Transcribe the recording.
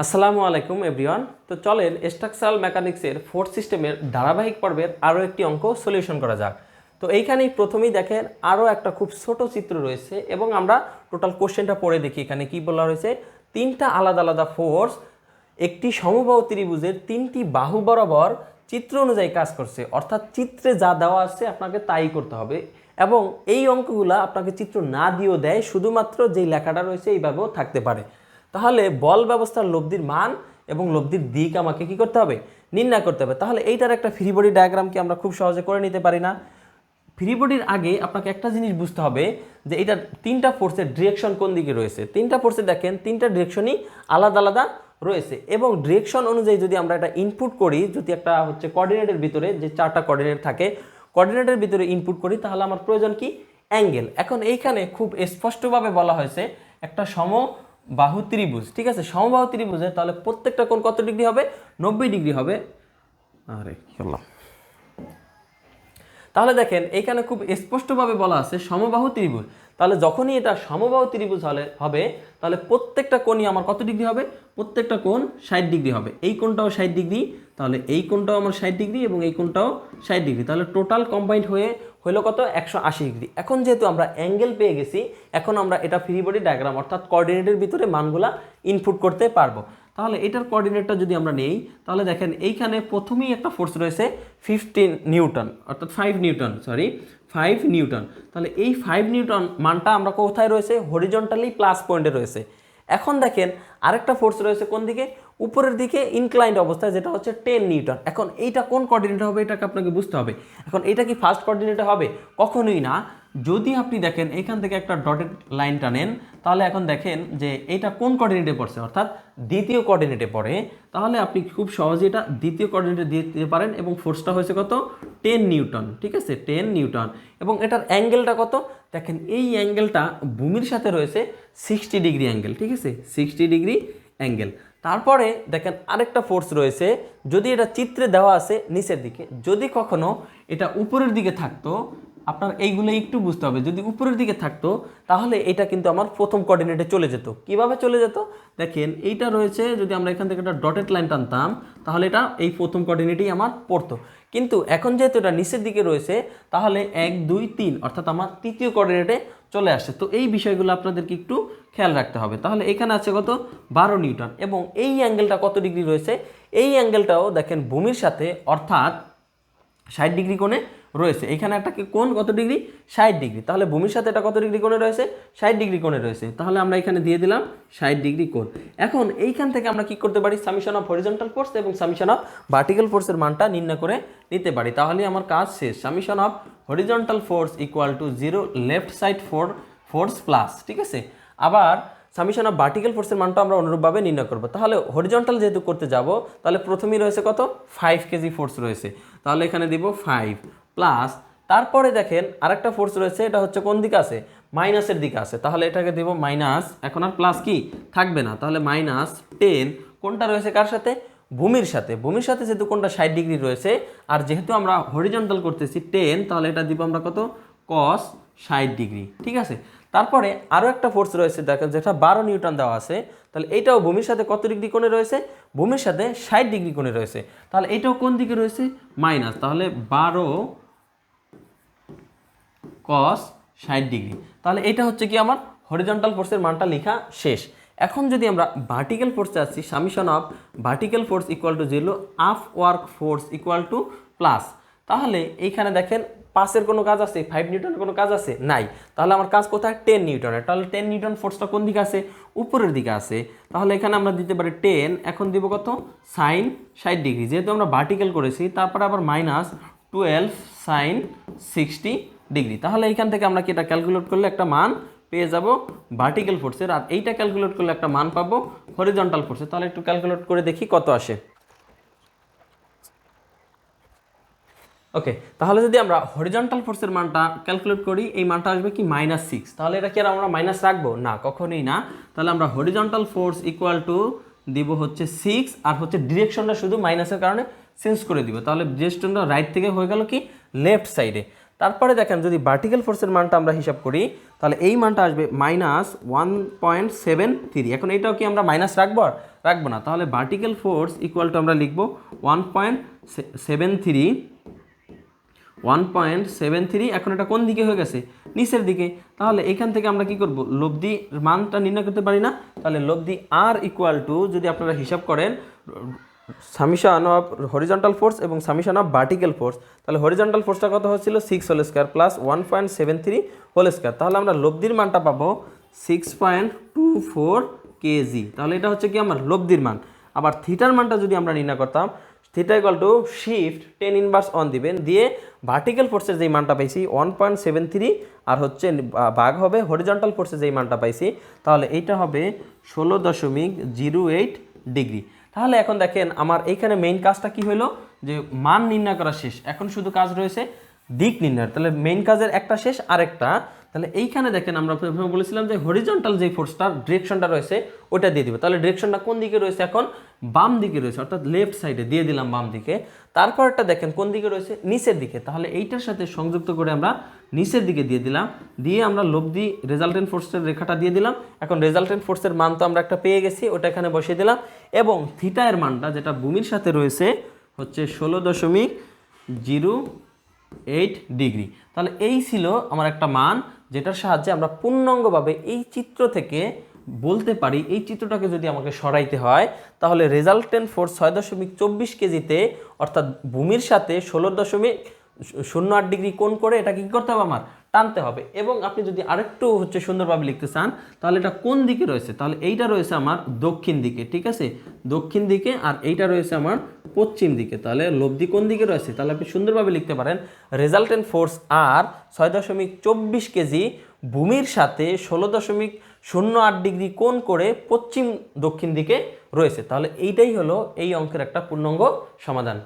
আসসালামু আলাইকুম, এভরিওয়ান। তো চলেন স্ট্রাকচারাল মেকানিক্সের ফোর্থ সিস্টেমের ধারাবাহিক পর্বের আরও একটি অঙ্ক সলিউশন করা যাক। তো এইখানেই প্রথমেই দেখেন, আরও একটা খুব ছোট চিত্র রয়েছে এবং আমরা টোটাল কোশ্চেনটা পড়ে দেখি এখানে কি বলা রয়েছে তিনটা আলাদা আলাদা ফোর্স একটি সমবাহু ত্রিভুজের তিনটি বাহু বরাবর চিত্র অনুযায়ী কাজ করছে। অর্থাৎ চিত্রে যা দেওয়া আছে আপনাকে তাই করতে হবে এবং এই অঙ্কগুলা আপনাকে চিত্র না দিয়েও দেয়, শুধুমাত্র যেই লেখাটা রয়েছে এইভাবেও থাকতে পারে। তাহলে বল ব্যবস্থার লব্ধির মান এবং লব্ধির দিক আমাকে কি করতে হবে? নির্ণয় করতে হবে। তাহলে এইটার একটা ফ্রি বডি ডায়াগ্রাম কি আমরা খুব সহজে করে নিতে পারি না? ফ্রি বডির আগে আপনাকে একটা জিনিস বুঝতে হবে যে এটা তিনটা ফোর্সের ডিরেকশন কোন দিকে রয়েছে? তিনটা ফোর্সে দেখেন, তিনটা ডিরেকশনই আলাদা আলাদা রয়েছে এবং ডিরেকশন অনুযায়ী যদি আমরা এটা ইনপুট করি, যদি একটা হচ্ছে কোঅর্ডিনেটের ভিতরে যে চারটা কোঅর্ডিনেট থাকে কোঅর্ডিনেটের ভিতরে ইনপুট করি, তাহলে আমার প্রয়োজন কি? অ্যাঙ্গেল এখন এইখানে খুব স্পষ্টভাবে বলা হয়েছে, একটা সম বাহু ত্রিভুজ ঠিক আছে? সমবাহু ত্রিভুজে তাহলে প্রত্যেকটা কোণ কত ডিগ্রি হবে? নব্বই ডিগ্রি হবে। আরে তাহলে দেখেন, এখানে খুব স্পষ্টভাবে বলা আছে সমবাহু ত্রিভুজ তাহলে যখনই এটা সমবাহু ত্রিভুজ হলে, হবে, তাহলে প্রত্যেকটা কোণই আমার কত ডিগ্রি হবে? প্রত্যেকটা কোণ ষাট ডিগ্রি হবে। এই কোণটাও ষাট ডিগ্রি, তাহলে এই কোণটাও আমার ষাট ডিগ্রি এবং এই কোণটাও ষাট ডিগ্রি। তাহলে টোটাল কম্বাইন্ড হয়ে হলো কত? একশো আশি ডিগ্রি। এখন যেহেতু আমরা অ্যাঙ্গেল পেয়ে গেছি, এখন আমরা এটা ফ্রি বডি ডায়াগ্রাম অর্থাৎ কোঅর্ডিনেটের ভিতরে মানগুলা ইনপুট করতে পারব। তাহলে এটার কোঅর্ডিনেটটা যদি আমরা নেই, তাহলে দেখেন এইখানে প্রথমেই একটা ফোর্স রয়েছে ফিফটিন নিউটন, অর্থাৎ five newton sorry five newton. তাহলে এই ফাইভ নিউটন মানটা আমরা কোথায় রয়েছে? হরিজন্টালি প্লাস পয়েন্টে রয়েছে। এখন দেখেন আরেকটা ফোর্স রয়েছে কোন দিকে? উপরের দিকে ইনক্লাইন্ড অবস্থায় যেটা হচ্ছে টেন নিউটন এখন এইটা কোন কোঅর্ডিনেটে হবে, এটাকে আপনাকে বুঝতে হবে। এখন এটা কি ফার্স্ট কোঅর্ডিনেটে হবে? কখনোই না। যদি আপনি দেখেন, এখান থেকে একটা ডটেড লাইন টানেন, তাহলে এখন দেখেন যে এটা কোন কোঅর্ডিনেটে পড়ছে? অর্থাৎ দ্বিতীয় কোঅর্ডিনেটে পড়ে। তাহলে আপনি খুব সহজে এটা দ্বিতীয় কোঅর্ডিনেটে দিয়ে দিতে পারেন এবং ফোর্সটা হয়েছে কত? টেন নিউটন, ঠিক আছে? Ten newton. এবং এটার অ্যাঙ্গেলটা কত? দেখেন, এই অ্যাঙ্গেলটা ভূমির সাথে রয়েছে সিক্সটি ডিগ্রি অ্যাঙ্গেল ঠিক আছে? সিক্সটি ডিগ্রি অ্যাঙ্গেল তারপরে দেখেন আরেকটা ফোর্স রয়েছে, যদি এটা চিত্রে দেওয়া আছে নিচের দিকে, যদি কখনো এটা উপরের দিকে থাকতো, আপনার এইগুলো একটু বুঝতে হবে, যদি উপরের দিকে থাকতো, তাহলে এটা কিন্তু আমার প্রথম কোঅর্ডিনেটে চলে যেত। কীভাবে চলে যেত? দেখেন এইটা রয়েছে, যদি আমরা এখান থেকে একটা ডটেড লাইন টানতাম, তাহলে এটা এই প্রথম কোঅর্ডিনেটেই আমার পড়তো। কিন্তু এখন যেহেতু এটা নিচের দিকে রয়েছে, তাহলে এক, দুই, তিন, অর্থাৎ আমার তৃতীয় কোঅর্ডিনেটে চলে আসছে। তো এই বিষয়গুলো আপনাদেরকে একটু খেয়াল রাখতে হবে। তাহলে এখানে আছে কত? বারো নিউটন। এবং এই অ্যাঙ্গেলটা কত ডিগ্রি রয়েছে? এই অ্যাঙ্গেলটাও দেখেন ভূমির সাথে, অর্থাৎ ষাট ডিগ্রি কোণে রয়েছে। এখানে একটা কি কোণ কত ডিগ্রি? ষাট ডিগ্রি। তাহলে ভূমির সাথে এটা কত ডিগ্রি কোণে রয়েছে? ষাট ডিগ্রি কোণে রয়েছে। তাহলে আমরা এখানে দিয়ে দিলাম ষাট ডিগ্রি কোণ। এখন এইখান থেকে আমরা কি করতে পারি? সামিশন অফ হরিজন্টাল ফোর্স এবং সামিশন অফ ভার্টিক্যাল ফোর্সের মানটা নির্ণয় করে নিতে পারি। তাহলে আমার কাজ শেষ। Summation of horizontal force equal to zero left side four force plus ঠিক আছে? আবার সামিশন অফ ভার্টিক্যাল ফোর্সের মানটা আমরা অনুরূপভাবে নির্ণয় করব। তাহলে হরিজন্টাল যেহেতু করতে যাব, তাহলে প্রথমেই রয়েছে কত? ফাইভ কেজি ফোর্স রয়েছে। তাহলে এখানে দিব ফাইভ প্লাস তারপরে দেখেন আরেকটা ফোর্স রয়েছে, এটা হচ্ছে কোন দিকে আছে? মাইনাসের দিকে আছে। তাহলে এটাকে দেব মাইনাস এখন আর প্লাস কি? থাকবে না। তাহলে মাইনাস টেন কোনটা রয়েছে কার সাথে? ভূমির সাথে। ভূমির সাথে যেহেতু কোনটা ষাট ডিগ্রি রয়েছে, আর যেহেতু আমরা হরিজন্টাল করতেছি টেন তাহলে এটা দিব আমরা কত? কস ষাট ডিগ্রি। ঠিক আছে? তারপরে আরও একটা ফোর্স রয়েছে, দেখেন যেটা বারো নিউটন দেওয়া আছে, তাহলে এইটাও ভূমির সাথে কত ডিগ্রি কোণে রয়েছে? ভূমির সাথে ষাট ডিগ্রি কোণে রয়েছে। তাহলে এইটাও কোন দিকে রয়েছে? মাইনাস তাহলে বারো কস ষাট ডিগ্রি। তাহলে এটা হচ্ছে কি আমার হরিজন্টাল ফোর্সের মানটা লেখা শেষ। এখন যদি আমরা ভার্টিক্যাল ফোর্সে আসছি summation of vertical force equal to zero upward force equal to plus তাহলে এইখানে দেখেন পাঁচের কোনো কাজ আছে ফাইভ নিউটনের কোনো কাজ আছে? নাই। তাহলে আমার কাজ কোথায়? টেন নিউটনের। তাহলে টেন নিউটন ফোর্সটা কোন দিকে আছে? উপরের দিকে আছে। তাহলে এখানে আমরা দিতে পারি টেন এখন দিব কত? সাইন ষাট ডিগ্রি। যেহেতু আমরা ভার্টিক্যাল করেছি, তারপরে আবার minus twelve sine sixty degree. তাহলে এইখান থেকে আমরা কি এটা ক্যালকুলেট করলে একটা মান পেয়ে যাব ভার্টিক্যাল ফোর্সের আর এইটা ক্যালকুলেট করলে একটা মান পাবো হরিজন্টাল ফোর্সের তাহলে একটু ক্যালকুলেট করে দেখি কত আসে। ওকে তাহলে যদি আমরা হরিজন্টাল ফোর্সের মানটা ক্যালকুলেট করি, এই মানটা আসবে কি মাইনাস সিক্স তাহলে এটা কি আর আমরা মাইনাস রাখব? না, কখনোই না। তাহলে আমরা হরিজন্টাল ফোর্স ইকুয়াল টু দিব হচ্ছে সিক্স আর হচ্ছে ডিরেকশনটা শুধু মাইনাসের কারণে চেঞ্জ করে দিব। তাহলে ডিরেকশনটা রাইট থেকে হয়ে গেল কি? লেফট সাইডে তারপরে দেখেন যদি ভার্টিক্যাল ফোর্সের মানটা আমরা হিসাব করি, তাহলে এই মানটা আসবে minus one point seven three এখন এইটাও কি আমরা মাইনাস রাখব আর? রাখব না। তাহলে ভার্টিক্যাল ফোর্স ইকুয়াল টু আমরা লিখব one point seven three one point seven three এখন এটা কোন দিকে হয়ে গেছে? নিচের দিকে। তাহলে এখান থেকে আমরা কি করব? লব্ধি মানটা নির্ণয় করতে পারি না। তাহলে লব্ধি আর ইকুয়াল টু যদি আপনারা হিসাব করেন সামিশন অফ হরিজন্টাল ফোর্স এবং সামিশন অফ ভার্টিক্যাল ফোর্স তাহলে হরিজন্টাল ফোর্সটা কত হচ্ছিল? Six whole square plus one point seven three whole square তাহলে আমরা লব্ধির মানটা পাবো six point two four KG তাহলে এটা হচ্ছে কি আমার লব্ধির মান। আবার থিটার মানটা যদি আমরা নির্ণয় করতাম theta equal to shift tan inverse on দিবেন দিয়ে ভার্টিক্যাল ফোর্সের যেই মানটা পাইছি ওয়ান পয়েন্ট সেভেন থ্রি আর হচ্ছে বাঘ হবে হরিজন্টাল ফোর্সের যেই মানটা পাইছি, তাহলে এইটা হবে ষোলো দশমিক জিরো এইট ডিগ্রি তাহলে এখন দেখেন আমার এইখানে মেইন কাজটা কি হলো যে মান নির্ণয় করা শেষ। এখন শুধু কাজ রয়েছে দিক নির্ণয় তাহলে মেইন কাজের একটা শেষ, আরেকটা তাহলে এইখানে দেখেন আমরা প্রথমে বলেছিলাম যে হরিজন্টাল যে ফোর্সটা ডিরেকশনটা রয়েছে ওটা দিয়ে দিব। তাহলে ডিরেকশনটা কোন দিকে রয়েছে এখন? বাম দিকে রয়েছে, অর্থাৎ লেফট সাইডে দিয়ে দিলাম বাম দিকে। তারপরটা দেখেন কোন দিকে রয়েছে? নিচের দিকে। তাহলে এইটার সাথে সংযুক্ত করে আমরা নিচের দিকে দিয়ে দিলাম। দিয়ে আমরা লব্ধি রেজাল্টেন্ট ফোর্সের রেখাটা দিয়ে দিলাম। এখন রেজাল্টেন্ট ফোর্সের মান তো আমরা একটা পেয়ে গেছি, ওটা এখানে বসিয়ে দিলাম। এবং থিটা এর মানটা যেটা ভূমির সাথে রয়েছে, হচ্ছে ষোলো দশমিক জিরো এইট ডিগ্রি। তাহলে এই ছিল আমার একটা মান। যেটার সাহায্যে আমরা পূর্ণাঙ্গভাবে এই চিত্র থেকে বলতে পারি, এই চিত্রটাকে যদি আমাকে সরাইতে হয়, তাহলে রেজাল্টেন্ট ফোর্স ছয় দশমিক চব্বিশ কেজিতে, অর্থাৎ ভূমির সাথে ষোলো দশমিক শূন্য আট ডিগ্রি কোণ করে এটা কি করতে হবে আমার? টানতে হবে। এবং আপনি যদি আরেকটু হচ্ছে সুন্দরভাবে লিখতে চান, তাহলে এটা কোন দিকে রয়েছে? তাহলে এইটা রয়েছে আমার দক্ষিণ দিকে, ঠিক আছে? দক্ষিণ দিকে আর এইটা রয়েছে আমার পশ্চিম দিকে। তাহলে লব্ধি কোন দিকে রয়েছে? তাহলে আপনি সুন্দরভাবে লিখতে পারেন রেজাল্টেন্ট ফোর্স আর ছয় দশমিক চব্বিশ কেজি ভূমির সাথে ষোলো দশমিক শূন্য আট ডিগ্রি কোণ করে পশ্চিম দক্ষিণ দিকে রয়েছে। তাহলে এইটাই হলো এই অঙ্কের একটা পূর্ণাঙ্গ সমাধান।